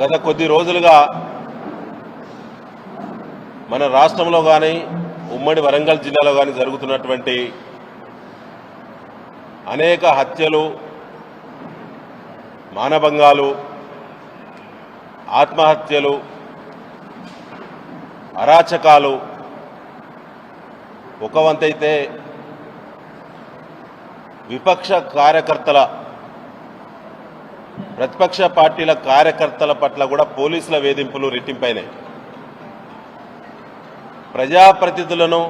గత కొద్ది రోజులుగా మన రాష్ట్రంలో కానీ ఉమ్మడి వరంగల్ జిల్లాలో కానీ జరుగుతున్నటువంటి అనేక హత్యలు మానభంగాలు ఆత్మహత్యలు అరాచకాలు ఒక వంతైతే విపక్ష కార్యకర్తల ప్రతిపక్ష పార్టీల కార్యకర్తల పట్ల కూడా పోలీసుల వేధింపులు రెట్టింపైనాయి. ప్రజాప్రతినిధులను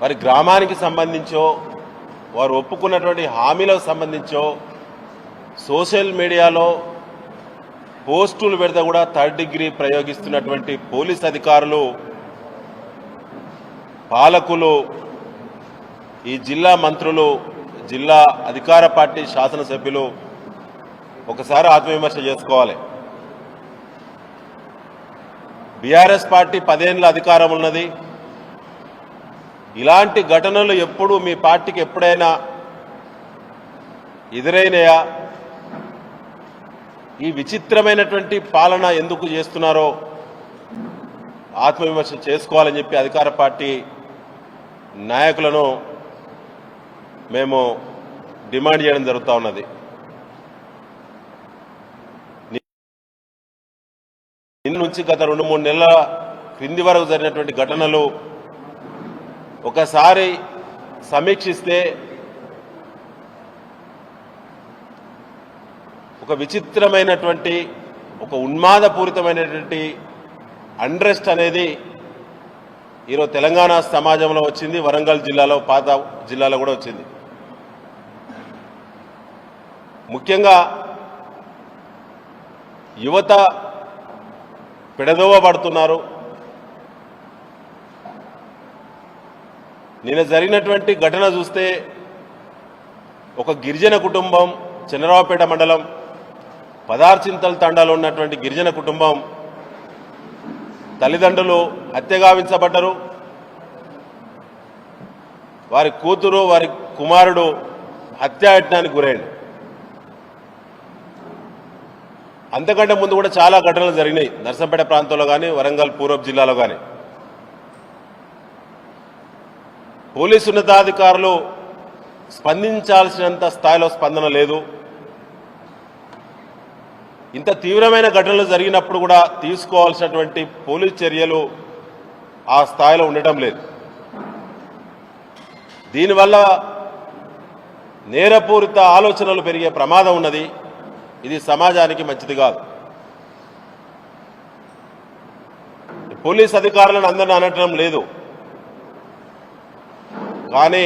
వారి గ్రామానికి సంబంధించో వారు ఒప్పుకున్నటువంటి హామీలకు సంబంధించో సోషల్ మీడియాలో పోస్టులు పెడితే కూడా థర్డ్ డిగ్రీ ప్రయోగిస్తున్నటువంటి పోలీస్ అధికారులు పాలకులు ఈ జిల్లా మంత్రులు జిల్లా అధికార పార్టీ శాసనసభ్యులు ఒకసారి ఆత్మవిమర్శ చేసుకోవాలి. బీఆర్ఎస్ పార్టీ పదేళ్ళ అధికారం ఉన్నది. ఇలాంటి ఘటనలు ఎప్పుడు మీ పార్టీకి ఎప్పుడైనా ఎదురైనాయా? ఈ విచిత్రమైనటువంటి పాలన ఎందుకు చేస్తున్నారో ఆత్మవిమర్శ చేసుకోవాలని చెప్పి అధికార పార్టీ నాయకులను మేము డిమాండ్ చేయడం జరుగుతూ ఉన్నది. నిన్న నుంచి గత రెండు మూడు నెలల క్రింది వరకు జరిగినటువంటి ఘటనలు ఒకసారి సమీక్షిస్తే ఒక విచిత్రమైనటువంటి ఒక ఉన్మాదపూరితమైనటువంటి అండ్రెస్ట్ అనేది ఈరోజు తెలంగాణ సమాజంలో వచ్చింది వరంగల్ జిల్లాలో పాత జిల్లాలో కూడా వచ్చింది. ముఖ్యంగా యువత పెడదోవ పడుతున్నారు నిన్న జరిగినటువంటి ఘటన చూస్తే ఒక గిరిజన కుటుంబం చంద్రరావుపేట మండలం పదార్చింతల తండాలో ఉన్నటువంటి గిరిజన కుటుంబం తల్లిదండ్రులు హత్యగావించబడ్డరు వారి కూతురు వారి కుమారుడు హత్యాయత్నానికి గురైంది. అంతకంటే ముందు కూడా చాలా ఘటనలు జరిగినాయి. నర్సంపేట ప్రాంతంలో కానీ వరంగల్ పూర్వపు జిల్లాలో కానీ పోలీసు ఉన్నతాధికారులు స్పందించాల్సినంత స్థాయిలో స్పందన లేదు. ఇంత తీవ్రమైన ఘటనలు జరిగినప్పుడు కూడా తీసుకోవాల్సినటువంటి పోలీస్ చర్యలు ఆ స్థాయిలో ఉండటం లేదు. దీనివల్ల నేరపూరిత ఆలోచనలు పెరిగే ప్రమాదం ఉన్నది. ఇది సమాజానికి మంచిది కాదు. పోలీస్ అధికారులను అందరిని అనటం లేదు. కానీ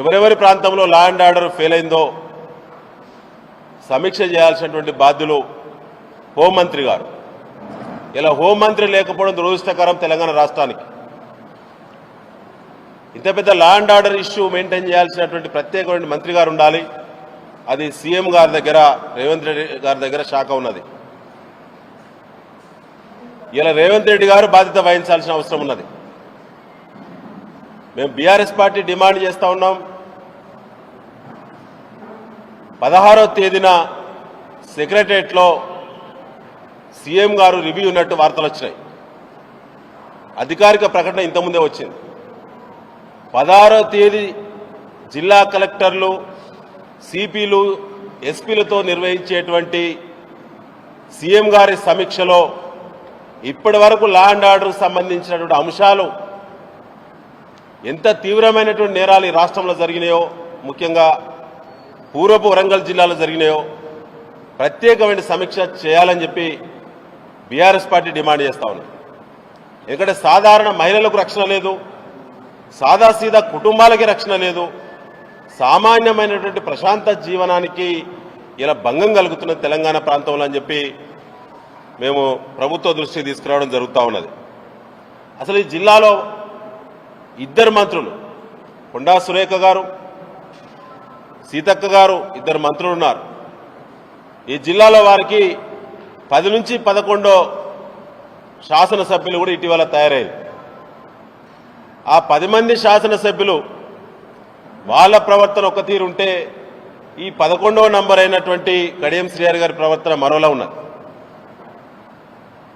ఎవరెవరి ప్రాంతంలో లా అండ్ ఆర్డర్ ఫెయిల్ అయిందో సమీక్ష చేయాల్సినటువంటి బాధ్యులు హోంమంత్రి గారు. ఇలా హోంమంత్రి లేకపోవడం దురదృష్టకరం తెలంగాణ రాష్ట్రానికి. ఇంత పెద్ద law and order issue maintain చేయాల్సినటువంటి ప్రత్యేకమైన మంత్రి గారు ఉండాలి. అది సీఎం గారి దగ్గర రేవంత్ రెడ్డి గారి దగ్గర శాఖ ఉన్నది. ఇలా రేవంత్ రెడ్డి గారు బాధ్యత వహించాల్సిన అవసరం ఉన్నది. మేము బీఆర్ఎస్ పార్టీ డిమాండ్ చేస్తా ఉన్నాం. పదహారో తేదీన సెక్రటరియట్లో సీఎం గారు రివ్యూ ఉన్నట్టు వార్తలు వచ్చినాయి. అధికారిక ప్రకటన ఇంతకుముందే వచ్చింది. పదహారో తేదీ జిల్లా కలెక్టర్లు సిపిలు ఎస్పీలతో నిర్వహించేటువంటి సీఎం గారి సమీక్షలో ఇప్పటి వరకు లా అండ్ ఆర్డర్ సంబంధించినటువంటి అంశాలు ఎంత తీవ్రమైనటువంటి నేరాలు ఈ రాష్ట్రంలో జరిగినాయో ముఖ్యంగా పూర్వపు వరంగల్ జిల్లాలో జరిగినాయో ప్రత్యేకమైన సమీక్ష చేయాలని చెప్పి బీఆర్ఎస్ పార్టీ డిమాండ్ చేస్తా ఉంది. ఎందుకంటే సాధారణ మహిళలకు రక్షణ లేదు సాదాసీదా కుటుంబాలకి రక్షణ లేదు సామాన్యమైనటువంటి ప్రశాంత జీవనానికి ఇలా భంగం కలుగుతున్న తెలంగాణ ప్రాంతంలో అని చెప్పి మేము ప్రభుత్వ దృష్టికి తీసుకురావడం జరుగుతూ ఉన్నది. అసలు ఈ జిల్లాలో ఇద్దరు మంత్రులు కొండా సురేఖ గారు సీతక్క గారు ఇద్దరు మంత్రులు ఉన్నారు. ఈ జిల్లాలో వారికి పది నుంచి పదకొండో శాసనసభ్యులు కూడా ఇటీవల తయారయ్యారు ఆ పది మంది శాసనసభ్యులు వాళ్ళ ప్రవర్తన ఒక తీరు ఉంటే ఈ పదకొండవ నంబర్ అయినటువంటి కడియం శ్రీహరి గారి ప్రవర్తన మరోలా ఉన్నది.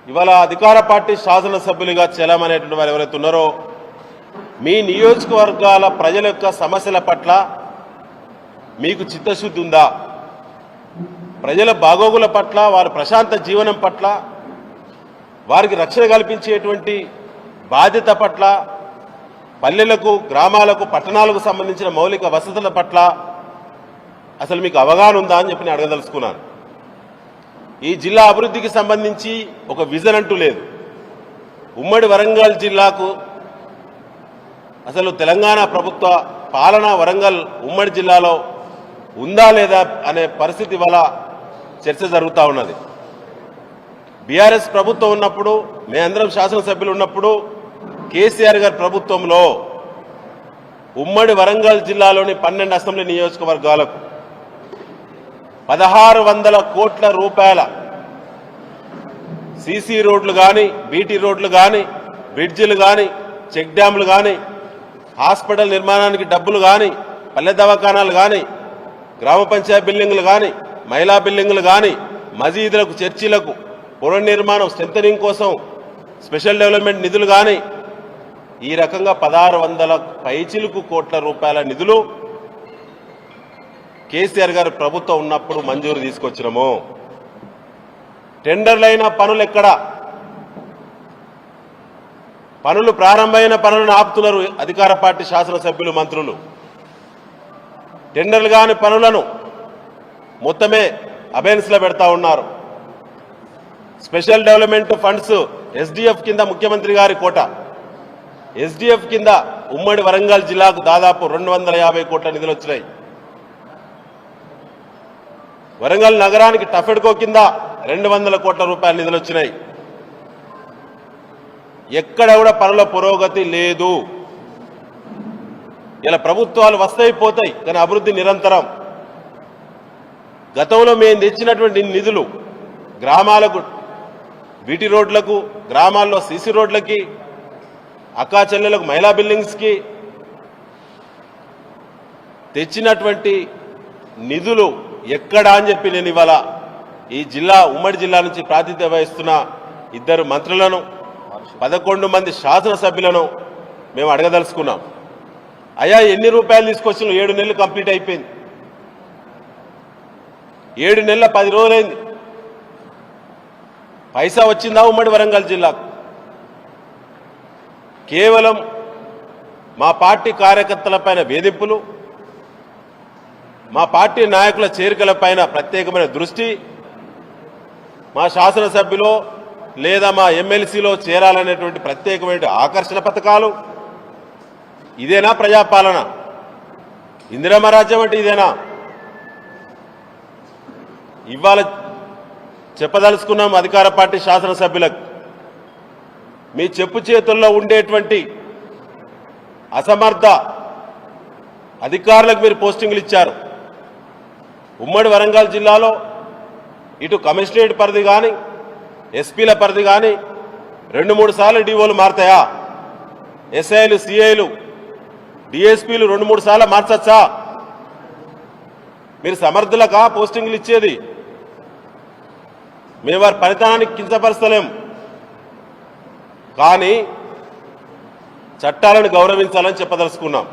ఇవాళ అధికార పార్టీ శాసనసభ్యులుగా చెలామనేటువంటి వారు ఎవరైతే ఉన్నారో మీ నియోజకవర్గాల ప్రజల యొక్క సమస్యల పట్ల మీకు చిత్తశుద్ధి ఉందా? ప్రజల బాగోగుల పట్ల వారి ప్రశాంత జీవనం పట్ల వారికి రక్షణ కల్పించేటువంటి బాధ్యత పట్ల పల్లెలకు గ్రామాలకు పట్టణాలకు సంబంధించిన మౌలిక వసతుల పట్ల అసలు మీకు అవగాహన ఉందా అని చెప్పి నేను అడగదలుచుకున్నాను. ఈ జిల్లా అభివృద్ధికి సంబంధించి ఒక విజన్ అంటూ లేదు. ఉమ్మడి వరంగల్ జిల్లాకు అసలు తెలంగాణ ప్రభుత్వ పాలన వరంగల్ ఉమ్మడి జిల్లాలో ఉందా లేదా అనే పరిస్థితి వల్ల చర్చ జరుగుతూ ఉన్నది. బీఆర్ఎస్ ప్రభుత్వం ఉన్నప్పుడు మేమందరం శాసనసభ్యులు ఉన్నప్పుడు కేసీఆర్ గారి ప్రభుత్వంలో ఉమ్మడి వరంగల్ జిల్లాలోని పన్నెండు అసెంబ్లీ నియోజకవర్గాలకు పదహారు వందల కోట్ల రూపాయల సీసీ రోడ్లు కానీ బీటీ రోడ్లు కానీ బ్రిడ్జిలు కానీ చెక్ డ్యాంలు కానీ హాస్పిటల్ నిర్మాణానికి డబ్బులు కానీ పల్లె దవాఖానాలు కానీ గ్రామ పంచాయతీ బిల్డింగ్లు కానీ మహిళా బిల్డింగులు కానీ మసీదులకు చర్చిలకు పునర్నిర్మాణం స్ట్రెంథనింగ్ కోసం స్పెషల్ డెవలప్మెంట్ నిధులు కానీ ఈ రకంగా పదహారు వందల పైచిలుకు కోట్ల రూపాయల నిధులు కేసీఆర్ గారు ప్రభుత్వం ఉన్నప్పుడు మంజూరు తీసుకొచ్చినము. టెండర్లైన పనులు ఎక్కడ? పనులు ప్రారంభమైన పనులను ఆపుతున్నారు అధికార పార్టీ శాసనసభ్యులు మంత్రులు. టెండర్లు కాని పనులను మొత్తమే అబెన్స్లో పెడతా ఉన్నారు. స్పెషల్ డెవలప్మెంట్ ఫండ్స్ ఎస్డిఎఫ్ కింద ముఖ్యమంత్రి గారి కోట. ఎస్డిఎఫ్ కింద ఉమ్మడి వరంగల్ జిల్లాకు దాదాపు రెండు వందల యాభై కోట్ల నిధులు వచ్చినాయి. వరంగల్ నగరానికి టఫెడ్కో కింద రెండు వందల కోట్ల రూపాయల నిధులు వచ్చినాయి. ఎక్కడ కూడా పనుల పురోగతి లేదు. ఇలా ప్రభుత్వాలు వస్తాయి పోతాయి కానీ అభివృద్ధి నిరంతరం. గతంలో మేము తెచ్చినటువంటి నిధులు గ్రామాలకు బీటీ రోడ్లకు గ్రామాల్లో సీసీ రోడ్లకి అక్కా చెల్లెలకు మహిళా బిల్డింగ్స్కి తెచ్చినటువంటి నిధులు ఎక్కడా అని చెప్పి నేను ఇవాళ ఈ జిల్లా ఉమ్మడి జిల్లా నుంచి ప్రాతినిధ్యం వహిస్తున్న ఇద్దరు మంత్రులను పదకొండు మంది శాసనసభ్యులను మేము అడగదలుచుకున్నాం. అయ్యా ఎన్ని రూపాయలు తీసుకొచ్చిన ఏడు నెలలు కంప్లీట్ అయిపోయింది. ఏడు నెలల పది రోజులైంది. పైసా వచ్చిందా ఉమ్మడి వరంగల్ జిల్లాకు? కేవలం మా పార్టీ కార్యకర్తలపైన వేధింపులు మా పార్టీ నాయకుల చేరికలపైన ప్రత్యేకమైన దృష్టి మా శాసనసభ్యులో లేదా మా ఎమ్మెల్సీలో చేరాలనేటువంటి ప్రత్యేకమైన ఆకర్షణ పథకాలు ఇదేనా ప్రజాపాలన? ఇందిరమ్మ రాజ్యం అంటే ఇదేనా? ఇవాళ చెప్పదలుచుకున్నాం అధికార పార్టీ శాసనసభ్యులకు. మీ చెప్పు చేతుల్లో ఉండేటువంటి అసమర్థ అధికారులకు మీరు పోస్టింగ్లు ఇచ్చారు. ఉమ్మడి వరంగల్ జిల్లాలో ఇటు కమిషనరేట్ పరిధి కానీ ఎస్పీల పరిధి కానీ రెండు మూడు సార్లు డిఓలు మారతాయా? ఎస్ఐలు సిఐలు డిఎస్పీలు రెండు మూడు సార్లు మార్చచ్చా? మీరు సమర్థులకా పోస్టింగ్లు ఇచ్చేది? మేము వారి ఫలితానికి కించపరచలేము కానీ చట్టాలను గౌరవించాలని చెప్పదలుచుకున్నాం.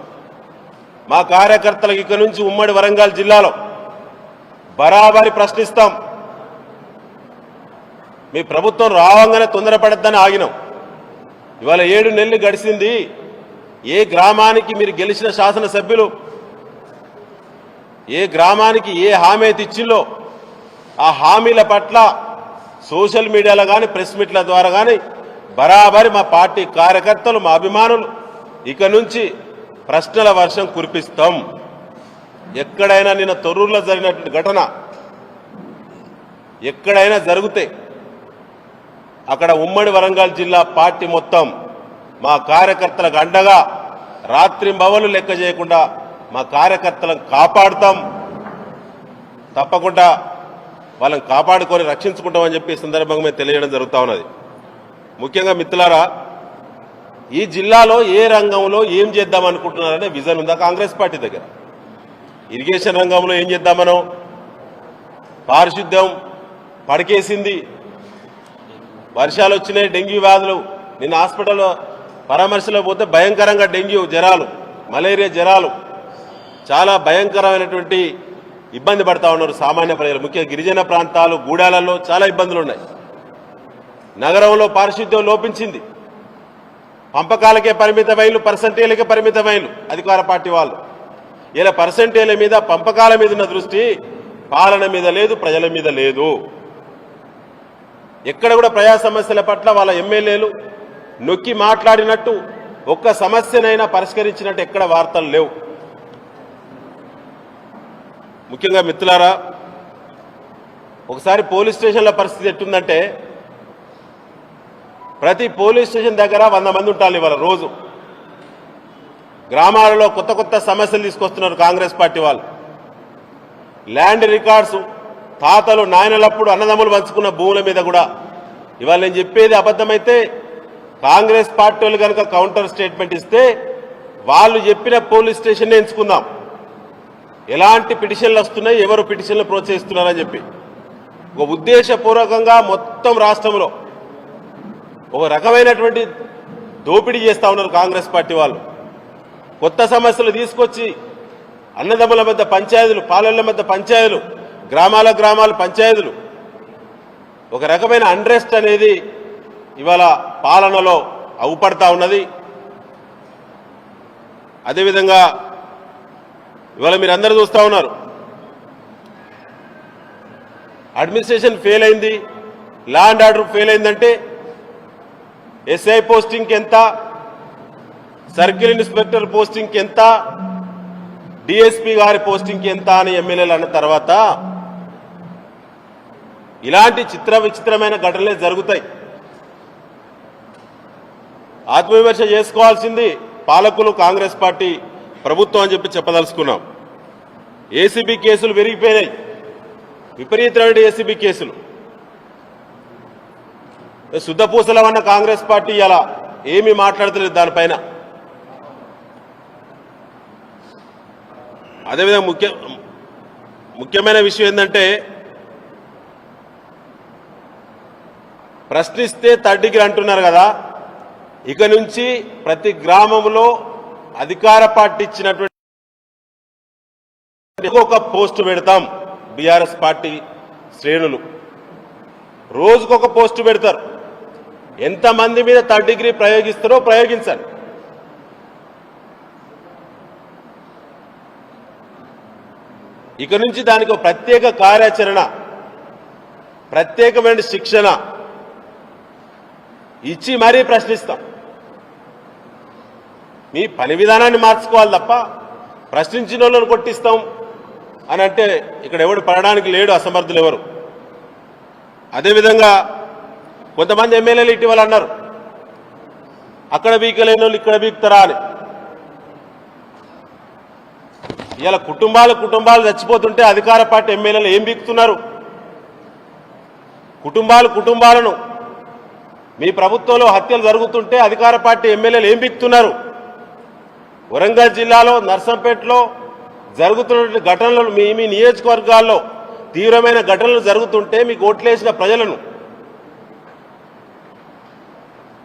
మా కార్యకర్తలకు ఇక్కడి నుంచి ఉమ్మడి వరంగల్ జిల్లాలో బరాబరి ప్రశ్నిస్తాం. మీ ప్రభుత్వం రావంగానే తొందరపడద్దని ఆగినాం. ఇవాళ ఏడు నెలలు గడిచింది. ఏ గ్రామానికి మీరు గెలిచిన శాసనసభ్యులు ఏ గ్రామానికి ఏ హామీ అయితే ఇచ్చిందో ఆ హామీల పట్ల సోషల్ మీడియాలో కానీ ప్రెస్ మీట్ల ద్వారా కానీ బరాబరి మా పార్టీ కార్యకర్తలు మా అభిమానులు ఇక నుంచి ప్రశ్నల వర్షం కురిపిస్తాం. ఎక్కడైనా నిన్న తొర్రూరులో జరిగినటువంటి ఘటన ఎక్కడైనా జరిగితే అక్కడ ఉమ్మడి వరంగల్ జిల్లా పార్టీ మొత్తం మా కార్యకర్తలకు అండగా రాత్రి భవలు లెక్క చేయకుండా మా కార్యకర్తలను కాపాడుతాం. తప్పకుండా వాళ్ళని కాపాడుకొని రక్షించుకుంటామని చెప్పి సందర్భంగా మేము తెలియడం జరుగుతూ ఉన్నది. ముఖ్యంగా మిత్రులారా ఈ జిల్లాలో ఏ రంగంలో ఏం చేద్దాం అనుకుంటున్నారనే విజన్ ఉందా కాంగ్రెస్ పార్టీ దగ్గర? ఇరిగేషన్ రంగంలో ఏం చేద్దాం మనం పారిశుద్ధ్యం పడకేసింది. వర్షాలు వచ్చినాయి డెంగ్యూ వ్యాధులు. నిన్న హాస్పిటల్లో పరామర్శలో పోతే భయంకరంగా డెంగ్యూ జ్వరాలు మలేరియా జ్వరాలు. చాలా భయంకరమైనటువంటి ఇబ్బంది పడతా ఉన్నారు సామాన్య ప్రజలు. ముఖ్యంగా గిరిజన ప్రాంతాలు గూడాలలో చాలా ఇబ్బందులు ఉన్నాయి. నగరంలో పారిశుద్ధ్యం లోపించింది. పంపకాలకే పరిమితమైలు పర్సంటేజ్లకే పరిమితమైలు అధికార పార్టీ వాళ్ళు. ఇలా పర్సంటేజ్ల మీద పంపకాల మీద ఉన్న దృష్టి పాలన మీద లేదు ప్రజల మీద లేదు. ఎక్కడ కూడా ప్రజా సమస్యల పట్ల వాళ్ళ ఎమ్మెల్యేలు నొక్కి మాట్లాడినట్టు ఒక్క సమస్యనైనా పరిష్కరించినట్టు ఎక్కడ వార్తలు లేవు. ముఖ్యంగా మిత్రులారా ఒకసారి పోలీస్ స్టేషన్ల పరిస్థితి ఎట్టుందంటే ప్రతి పోలీస్ స్టేషన్ దగ్గర వంద మంది ఉంటారు ఇవాళ రోజు. గ్రామాలలో కొత్త కొత్త సమస్యలు తీసుకొస్తున్నారు కాంగ్రెస్ పార్టీ వాళ్ళు. ల్యాండ్ రికార్డ్స్ తాతలు నాయనలప్పుడు అన్నదమ్ములు పంచుకున్న భూముల మీద కూడా. ఇవాళ నేను చెప్పేది అబద్ధమైతే కాంగ్రెస్ పార్టీ వాళ్ళు కనుక కౌంటర్ స్టేట్మెంట్ ఇస్తే వాళ్ళు చెప్పిన పోలీస్ స్టేషన్ ఎంచుకుందాం. ఎలాంటి పిటిషన్లు వస్తున్నాయి ఎవరు పిటిషన్లు ప్రోత్సహిస్తున్నారని చెప్పి. ఒక ఉద్దేశపూర్వకంగా మొత్తం రాష్ట్రంలో ఒక రకమైనటువంటి దోపిడీ చేస్తా ఉన్నారు కాంగ్రెస్ పార్టీ వాళ్ళు. కొత్త సమస్యలు తీసుకొచ్చి అన్నదమ్ముల మధ్య పంచాయతీలు పాలెళ్ళ మధ్య పంచాయతీలు గ్రామాల గ్రామాల పంచాయతీలు. ఒక రకమైన అండ్రెస్ట్ అనేది ఇవాళ పాలనలో అవుపడతా ఉన్నది. అదేవిధంగా ఇవాళ మీరు అందరూ చూస్తూ ఉన్నారు. అడ్మినిస్ట్రేషన్ ఫెయిల్ అయింది. లా అండ్ ఆర్డర్ ఫెయిల్ అయిందంటే ఎస్ఐ పోస్టింగ్కి ఎంత? సర్కిల్ ఇన్స్పెక్టర్ పోస్టింగ్కి ఎంత? డిఎస్పీ గారి పోస్టింగ్కి ఎంత అని ఎమ్మెల్యేలు అన్న తర్వాత ఇలాంటి చిత్ర విచిత్రమైన ఘటనలే జరుగుతాయి. ఆత్మవిమర్శ చేసుకోవాల్సింది పాలకులు కాంగ్రెస్ పార్టీ ప్రభుత్వం అని చెప్పి చెప్పదలుచుకున్నాం. ఏసీబీ కేసులు పెరిగిపోయినాయి విపరీతమైన ఏసీబీ కేసులు. శుద్ధపూసలమన్న కాంగ్రెస్ పార్టీ ఇలా ఏమీ మాట్లాడతలేదు దానిపైన. అదేవిధంగా ముఖ్య ముఖ్యమైన విషయం ఏంటంటే ప్రశ్నిస్తే థర్డ్ అంటున్నారు కదా ఇక నుంచి ప్రతి గ్రామంలో అధికార పార్టీ ఇచ్చినటువంటి ఒక పోస్టు పెడతాం బీఆర్ఎస్ పార్టీ శ్రేణులు. రోజుకొక పోస్టు పెడతారు. ఎంతమంది మీద థర్డ్ డిగ్రీ ప్రయోగిస్తారో ప్రయోగించండి ఇక నుంచి దానికి ఒక ప్రత్యేక కార్యాచరణ ప్రత్యేకమైన శిక్షణ ఇచ్చి మరీ ప్రశ్నిస్తాం. మీ పని విధానాన్ని మార్చుకోవాలి తప్ప ప్రశ్నించిన వాళ్ళని కొట్టిస్తాం అని అంటే ఇక్కడ ఎవడు పడడానికి లేడు అసమర్థులు ఎవరు. అదేవిధంగా కొంతమంది ఎమ్మెల్యేలు ఇటీవల అన్నారు అక్కడ బీకలేని వాళ్ళు ఇక్కడ బీకుతారా అని. ఇలా కుటుంబాలు కుటుంబాలు చచ్చిపోతుంటే అధికార పార్టీ ఎమ్మెల్యేలు ఏం బీక్తున్నారు కుటుంబాలు కుటుంబాలను. మీ ప్రభుత్వంలో హత్యలు జరుగుతుంటే అధికార పార్టీ ఎమ్మెల్యేలు ఏం బిక్తున్నారు వరంగల్ జిల్లాలో నర్సంపేటలో జరుగుతున్నటువంటి ఘటనలు మీ మీ నియోజకవర్గాల్లో తీవ్రమైన ఘటనలు జరుగుతుంటే మీకు ఓట్లేసిన ప్రజలను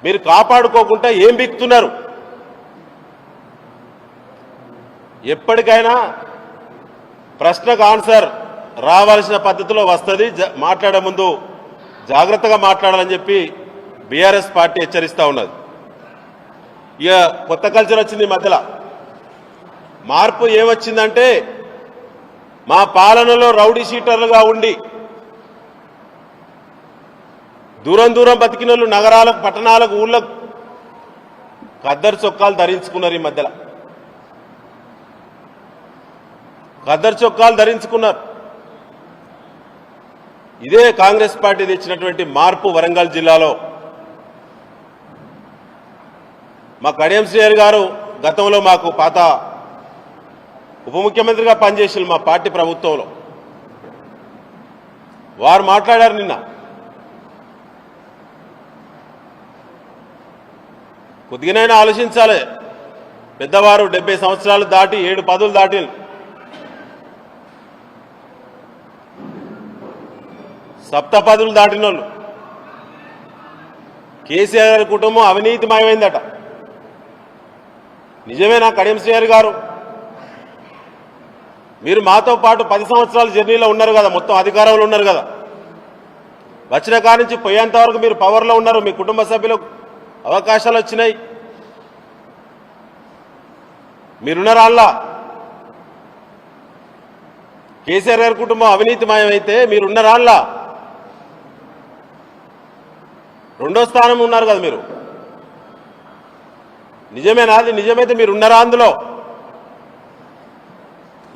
మీరు కాపాడుకోకుండా ఏం బిక్తున్నారు? ఎప్పటికైనా ప్రశ్నకు ఆన్సర్ రావాల్సిన పద్ధతిలో వస్తుంది. జ- మాట్లాడే ముందు జాగ్రత్తగా మాట్లాడాలని చెప్పి బీఆర్ఎస్ పార్టీ హెచ్చరిస్తూ ఉన్నది. ఇక కొత్త కల్చర్ వచ్చింది ఈ మధ్యలో. మార్పు ఏమొచ్చిందంటే మా పాలనలో రౌడీ షీటర్లుగా ఉండి దూరం దూరం బతికిన వాళ్ళు నగరాలకు పట్టణాలకు ఊళ్ళకు ఖద్దరు చొక్కాలు ధరించుకున్నారు ఈ మధ్యలో. ఖద్దరు చొక్కాలు ధరించుకున్నారు. ఇదే కాంగ్రెస్ పార్టీ తెచ్చినటువంటి మార్పు వరంగల్ జిల్లాలో. మా కడియం శ్రీహరి గారు గతంలో మాకు పాత ఉప ముఖ్యమంత్రిగా పనిచేసిన మా పార్టీ ప్రభుత్వంలో. వారు మాట్లాడారు నిన్న. కొద్దిగానైనా ఆలోచించాలి. పెద్దవారు డెబ్బై సంవత్సరాలు దాటి ఏడు పదులు దాటి సప్త పదులు దాటిన వాళ్ళు కేసీఆర్ కుటుంబం అవినీతిమయమైందట. నిజమేనా కడియం శ్రీహరి గారు? మీరు మాతో పాటు పది సంవత్సరాలు జర్నీలో ఉన్నారు కదా మొత్తం అధికారంలో ఉన్నారు కదా. వచ్చిన కాడి నుంచి పోయేంత వరకు మీరు పవర్లో ఉన్నారు మీ కుటుంబ సభ్యులకు అవకాశాలు వచ్చినాయి. మీరున్నారా కేసీఆర్ గారి కుటుంబం అవినీతిమయమైతే మీరున్నారా అల్లా? రెండో స్థానం ఉన్నారు కదా మీరు. నిజమేనా అది? నిజమైతే మీరు ఉన్నారా అందులో?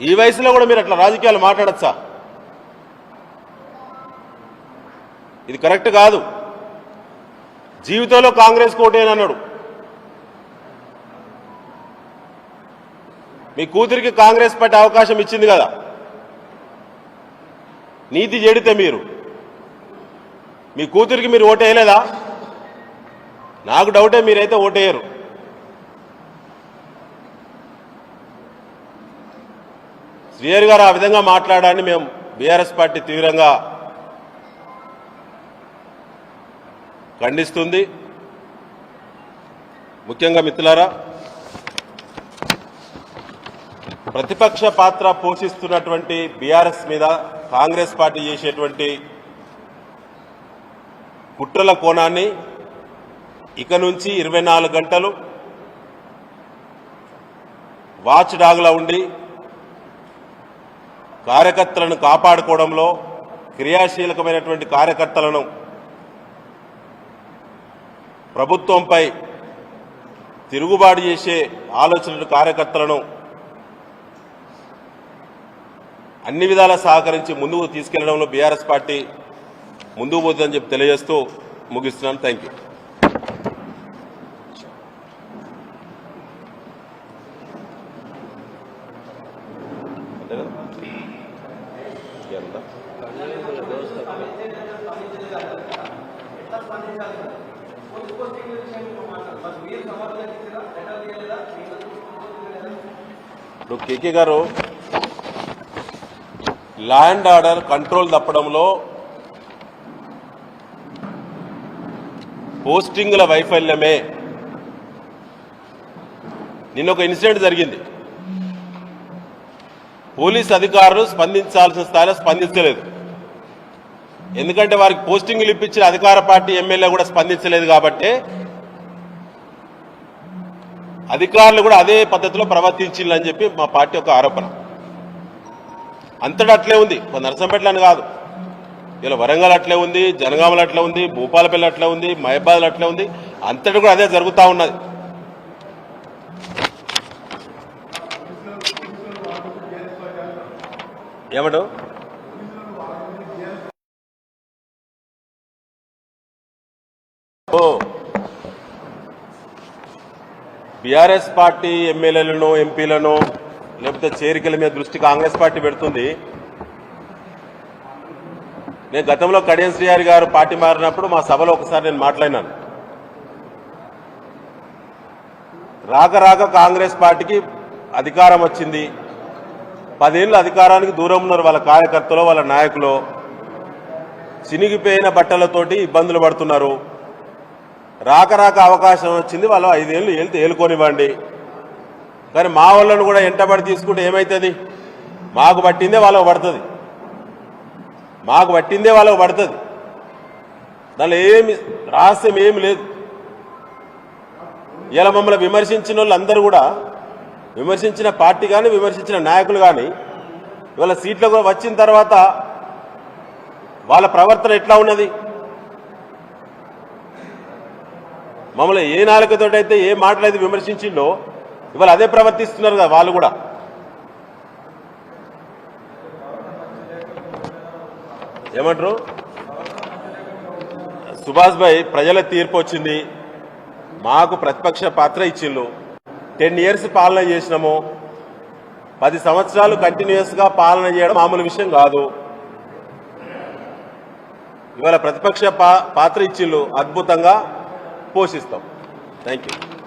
ఈ వయసులో కూడా మీరు అట్లా రాజకీయాలు మాట్లాడచ్చా? ఇది కరెక్ట్ కాదు. జీవితంలో కాంగ్రెస్ కోటేనన్నాడు. మీ కూతురికి కాంగ్రెస్ పార్టీ అవకాశం ఇచ్చింది కదా. నీతి చెడితే మీరు. మీ కూతురికి మీరు ఓటేయలేదా నాకు డౌటే మీరైతే ఓటేయరు శ్రీయర్ గారు ఆ విధంగా మాట్లాడాలని మేము బీఆర్ఎస్ పార్టీ తీవ్రంగా ఖండిస్తుంది. ముఖ్యంగా మిత్రులారా ప్రతిపక్ష పాత్ర పోషిస్తున్నటువంటి బీఆర్ఎస్ మీద కాంగ్రెస్ పార్టీ చేసేటువంటి కుట్రల కోణాన్ని ఇక నుంచి ఇరవై నాలుగు గంటలు వాచ్ డాగ్లా ఉండి కార్యకర్తలను కాపాడుకోవడంలో క్రియాశీలకమైనటువంటి కార్యకర్తలను ప్రభుత్వంపై తిరుగుబాటు చేసే ఆలోచనలు కార్యకర్తలను అన్ని విధాలా సహకరించి ముందుకు తీసుకెళ్ళడంలో బీఆర్ఎస్ పార్టీ ముందుకు పోతుందని చెప్పి తెలియజేస్తూ ముగిస్తున్నాను. Thank you K K land order control తప్పడంలో పోస్టింగ్ల వైఫల్యమే. నిన్న ఒక ఇన్సిడెంట్ జరిగింది. పోలీస్ అధికారులు స్పందించాల్సిన స్థాయిలో స్పందించలేదు. ఎందుకంటే వారికి పోస్టింగ్లు ఇప్పించిన అధికార పార్టీ ఎమ్మెల్యే కూడా స్పందించలేదు కాబట్టి అధికారులు కూడా అదే పద్ధతిలో ప్రవర్తించిందని చెప్పి మా పార్టీ ఒక ఆరోపణ. అంతటా అట్లే ఉంది. నరసంపేటలని అని కాదు. ఇలా వరంగల్ అట్లే ఉంది జనగామలు అట్లే ఉంది భూపాలపల్లి అట్లే ఉంది మహబాద్ అట్లే ఉంది. అంతటా కూడా అదే జరుగుతూ ఉన్నది. ఏమంటావు? టీఆర్ఎస్ పార్టీ ఎమ్మెల్యేలను ఎంపీలను లేకపోతే చేరికల మీద దృష్టి కాంగ్రెస్ పార్టీ పెడుతుంది. నేను గతంలో కడియం శ్రీహారి గారు పార్టీ మారినప్పుడు మా సభలో ఒకసారి నేను మాట్లాడినాను. రాక రాక కాంగ్రెస్ పార్టీకి అధికారం వచ్చింది. పదేళ్ళు అధికారానికి దూరం ఉన్నారు వాళ్ళ కార్యకర్తలు వాళ్ళ నాయకులు. చినిగిపోయిన బట్టలతోటి ఇబ్బందులు పడుతున్నారు. రాక రాక అవకాశం వచ్చింది. వాళ్ళు ఐదేళ్ళు వెళ్తే ఏలుకోనివ్వండి. కానీ మా వాళ్ళను కూడా ఎంటబడి తీసుకుంటే ఏమవుతుంది మాకు పట్టిందే వాళ్ళకు పడుతుంది. మాకు పట్టిందే వాళ్ళకు పడుతుంది. దానిలో ఏమి రహస్యం ఏమి లేదు. ఇలా మమ్మల్ని విమర్శించిన వాళ్ళందరూ కూడా విమర్శించిన పార్టీ కానీ విమర్శించిన నాయకులు కానీ ఇవాళ సీట్లకు వచ్చిన తర్వాత వాళ్ళ ప్రవర్తన ఎట్లా ఉన్నది? మమ్మల్ని ఏ నాలుకతోటైతే ఏ మాటలైతే విమర్శించిండో ఇవాళ అదే ప్రవర్తిస్తున్నారు కదా వాళ్ళు కూడా. ఏమంటారు? సుభాష్ భాయ్ ప్రజల తీర్పు వచ్చింది. మాకు ప్రతిపక్ష పాత్ర ఇచ్చిండ్రు టెన్ ఇయర్స్ పాలన చేసినాము. పది సంవత్సరాలు కంటిన్యూస్గా పాలన చేయడం మామూలు విషయం కాదు. ఇవాళ ప్రతిపక్ష పాత్ర ఇచ్చిళ్ళు అద్భుతంగా. పోషిస్తాం థ్యాంక్ యూ